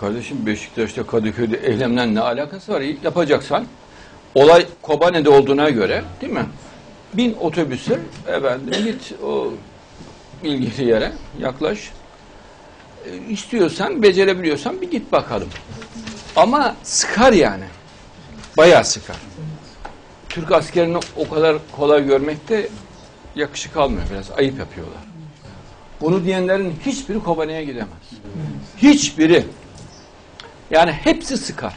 Kardeşim Beşiktaş'ta Kadıköy'de eylemle ne alakası var? Yapacaksan olay Kobane'de olduğuna göre değil mi? Bin otobüse efendim git o ilgili yere yaklaş. E, istiyorsan, becerebiliyorsan bir git bakalım. Ama sıkar yani. Bayağı sıkar. Türk askerini o kadar kolay görmekte yakışık almıyor. Biraz ayıp yapıyorlar. Bunu diyenlerin hiçbiri Kobane'ye gidemez. Hiçbiri. Yani hepsi sıkar.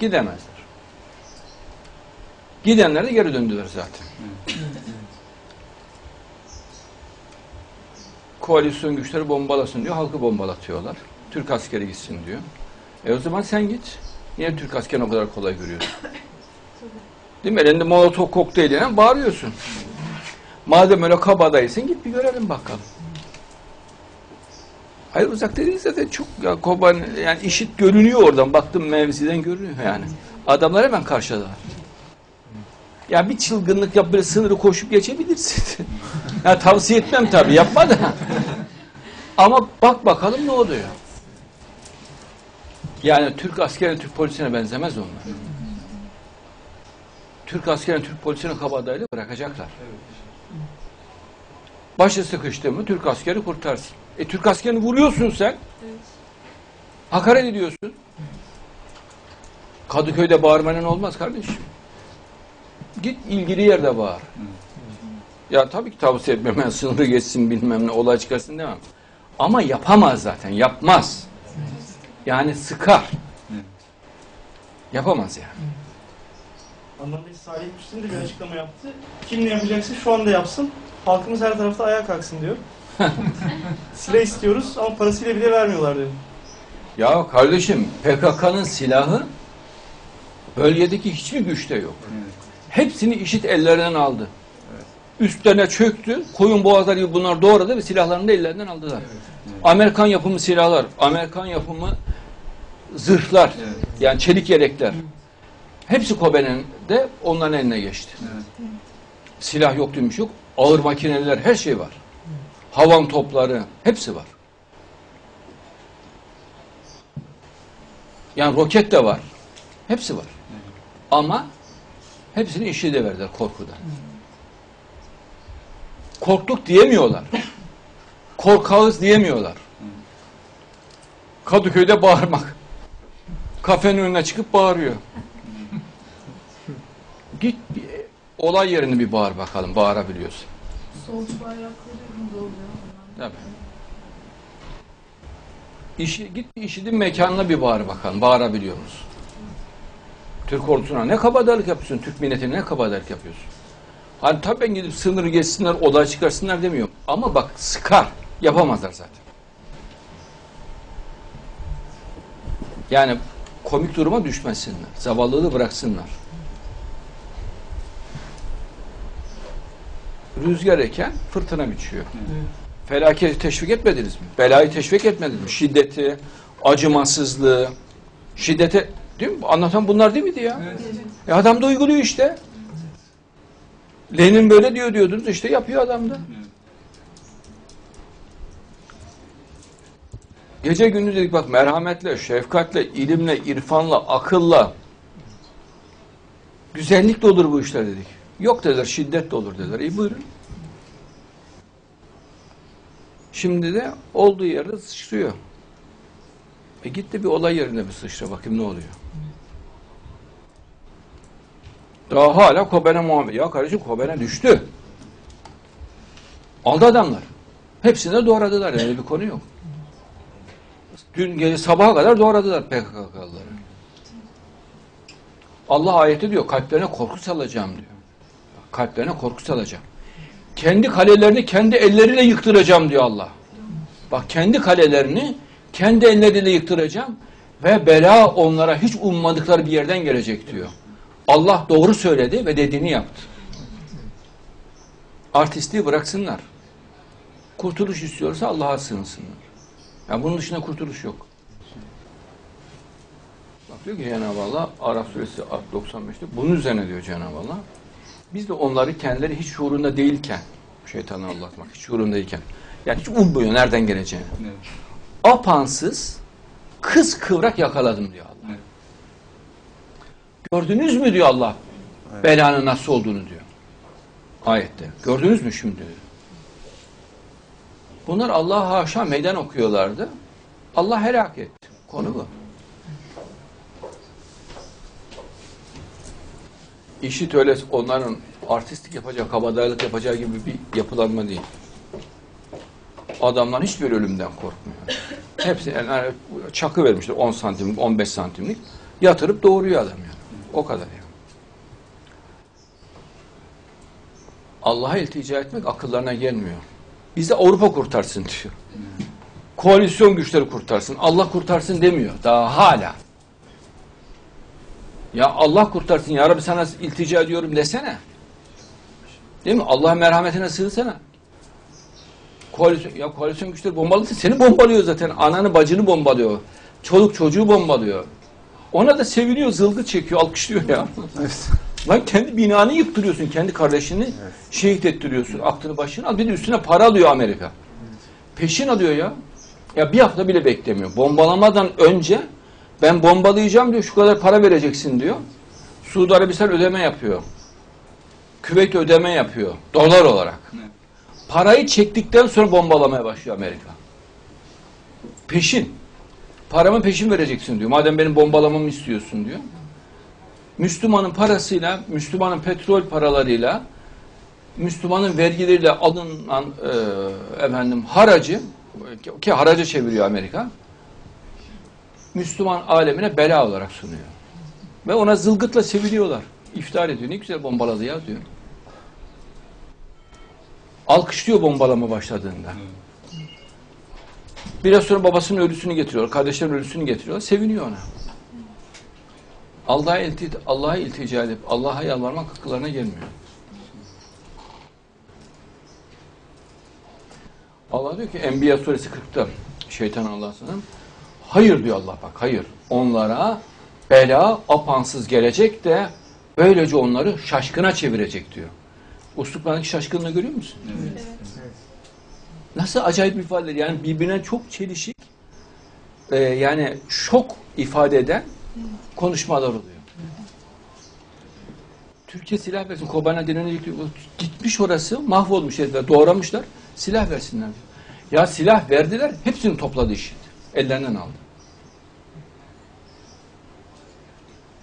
Gidemezler. Gidenler de geri döndüler zaten. Koalisyon güçleri bombalasın diyor, halkı bombalatıyorlar. Türk askeri gitsin diyor. E o zaman sen git. Niye Türk askerini o kadar kolay görüyorsun? Değil mi? Elinde molotof kokteyliyle bağırıyorsun. Madem öyle kabadayısın git bir görelim bakalım. Hayır uzak değil zaten çok ya Koban yani işit görünüyor oradan. Baktım mevziden görünüyor yani. Adamlar hemen karşıdalar. Ya bir çılgınlık yap böyle sınırı koşup geçebilirsin. ya tavsiye etmem tabii yapma da. Ama bak bakalım ne oluyor. Yani Türk askeri Türk polisine benzemez onlar. Türk askeri Türk polisine kabadayıyla bırakacaklar. Başı sıkıştı mı Türk askeri kurtarsın. E Türk askerini vuruyorsun sen. Hakaret ediyorsun. Kadıköy'de bağırmanın olmaz kardeşim. Git ilgili yerde bağır. Ya tabii ki tavsiye etmem. Ben sınırı geçsin bilmem ne olay çıkarsın demem. Ama yapamaz zaten. Yapmaz. Yani sıkar. Yapamaz yani. Adnan Bey Salih Müslim de bir açıklama yaptı. Kim ne yapacaksa şu anda yapsın. Halkımız her tarafta ayağa kalksın diyor. Silah istiyoruz ama parasıyla bile vermiyorlar diyor. Ya kardeşim PKK'nın silahı bölgedeki hiçbir güçte yok. Hepsini işit ellerinden aldı. Üstlerine çöktü. Koyun boğazlar gibi bunlar doğradı ve silahlarını da ellerinden aldılar. Amerikan yapımı silahlar, Amerikan yapımı zırhlar, yani çelik yelekler. Hepsi Kobe'nin de onların eline geçti. Silah yok demiş yok. Ağır makineler her şey var. Havan topları hepsi var. Yani roket de var. Hepsi var. Ama hepsini işi de verdiler korkudan. Korktuk diyemiyorlar. Korkağız diyemiyorlar. Kadıköy'de bağırmak. Kafenin önüne çıkıp bağırıyor. Git olay yerini bir bağır bakalım. Bağırabiliyorsun. Solcu bayrakları yanında oluyor. Tabii. İşi, git işidin mekanına bir bağır bakalım. Bağırabiliyor musun? Türk ordusuna ne kabadayılık yapıyorsun? Türk milletine ne kabadayılık yapıyorsun? Hani tabii ben gidip sınırı geçsinler, olay çıkarsınlar demiyorum. Ama bak sıkar. Yapamazlar zaten. Yani komik duruma düşmesinler. Zavallılığı bıraksınlar. Rüzgar eken fırtına biçiyor. Felaketi teşvik etmediniz mi? Belayı teşvik etmediniz mi? Şiddeti, acımasızlığı, şiddete değil mi? Anlatan bunlar değil miydi ya? E adam da uyguluyor işte. Lenin böyle diyor diyordunuz işte yapıyor adam da. Gece gündüz dedik bak merhametle, şefkatle, ilimle, irfanla, akılla güzellikle olur bu işler dedik. Yok dediler, şiddet de olur dediler. İyi buyurun. Şimdi de olduğu yerde sıçrıyor. E git de bir olay yerinde bir sıçra bakayım ne oluyor. Daha hala Koben'e muamele. Ya kardeşim Koben'e düştü. Aldı adamlar. Hepsini de doğradılar. Yani bir konu yok. Dün gece sabaha kadar doğradılar PKK'lıları. Allah ayeti diyor kalplerine korku salacağım diyor. Kalplerine korku salacağım. Kendi kalelerini kendi elleriyle yıktıracağım diyor Allah. Bak kendi kalelerini kendi elleriyle yıktıracağım ve bela onlara hiç ummadıkları bir yerden gelecek diyor. Allah doğru söyledi ve dediğini yaptı. Artistliği bıraksınlar. Kurtuluş istiyorsa Allah'a sığınsınlar. Yani bunun dışında kurtuluş yok. Bak diyor ki Cenab-ı Allah Araf suresi 95'te bunun üzerine diyor Cenab-ı Allah. Biz de onları kendileri hiç şuurunda değilken şeytanı anlatmak hiç şuurunda değilken yani hiç ummuyor nereden geleceğini. Apansız kız kıvrak yakaladım diyor Allah. Gördünüz mü diyor Allah belanın nasıl olduğunu diyor. Ayette. Gördünüz mü şimdi? Bunlar Allah haşa meydan okuyorlardı. Allah helak etti. Konu bu. İşit öyle onların artistik yapacağı, kabadayılık yapacağı gibi bir yapılanma değil. Adamlar hiçbir ölümden korkmuyor. Hepsi yani çakı vermişler 10 santimlik, 15 santimlik. Yatırıp doğuruyor adam yani. O kadar yani. Allah'a iltica etmek akıllarına gelmiyor. Bizi Avrupa kurtarsın diyor. Koalisyon güçleri kurtarsın. Allah kurtarsın demiyor. Daha hala. Ya Allah kurtarsın ya Rabbi sana iltica ediyorum desene. Değil mi? Allah merhametine sığınsana. Koalisyon, ya koalisyon güçleri bombalıyor. Seni bombalıyor zaten. Ananı bacını bombalıyor. Çoluk çocuğu bombalıyor. Ona da seviniyor, zılgı çekiyor, alkışlıyor ya. Lan kendi binanı yıktırıyorsun, kendi kardeşini şehit ettiriyorsun. Aklını başına al. Bir de üstüne para alıyor Amerika. Peşin alıyor ya. Ya bir hafta bile beklemiyor. Bombalamadan önce ben bombalayacağım diyor, şu kadar para vereceksin diyor. Suudi Arabistan ödeme yapıyor. Küveyt ödeme yapıyor. Dolar olarak. Parayı çektikten sonra bombalamaya başlıyor Amerika. Peşin. Paramı peşin vereceksin diyor. Madem benim bombalamamı istiyorsun diyor. Müslümanın parasıyla, Müslümanın petrol paralarıyla, Müslümanın vergileriyle alınan e, efendim haracı ki haraca çeviriyor Amerika. Müslüman alemine bela olarak sunuyor. Ve ona zılgıtla seviliyorlar. İftihar ediyor. Ne güzel bombaladı ya diyor. Alkışlıyor bombalama başladığında. Biraz sonra babasının ölüsünü getiriyor, kardeşlerin ölüsünü getiriyor. Seviniyor ona. Allah'a ilti, Allah'a iltica edip Allah'a yalvarmak akıllarına gelmiyor. Allah diyor ki Enbiya suresi 40'ta şeytan Allah sana hayır diyor Allah bak hayır. Onlara bela apansız gelecek de böylece onları şaşkına çevirecek diyor. Usluplardaki şaşkınlığı görüyor musun? Nasıl acayip ifadeler yani birbirine çok çelişik e, yani şok ifade eden konuşmalar oluyor. Türkiye silah versin. Kobana denen gitmiş orası mahvolmuş herifler. Doğramışlar. Silah versinler diyor. Ya silah verdiler. Hepsini topladı işit. Ellerinden aldı.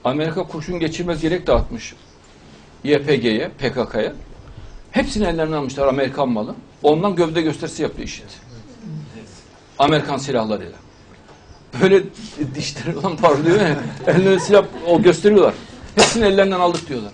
Amerika kurşun geçirmez yelek dağıtmış. YPG'ye, PKK'ya. Hepsini ellerinden almışlar Amerikan malı. Ondan gövde gösterisi yapıyor işit. Amerikan silahlarıyla. Böyle dişleri falan parlıyor ya. Ellerine silah o gösteriyorlar. Hepsini ellerinden aldık diyorlar.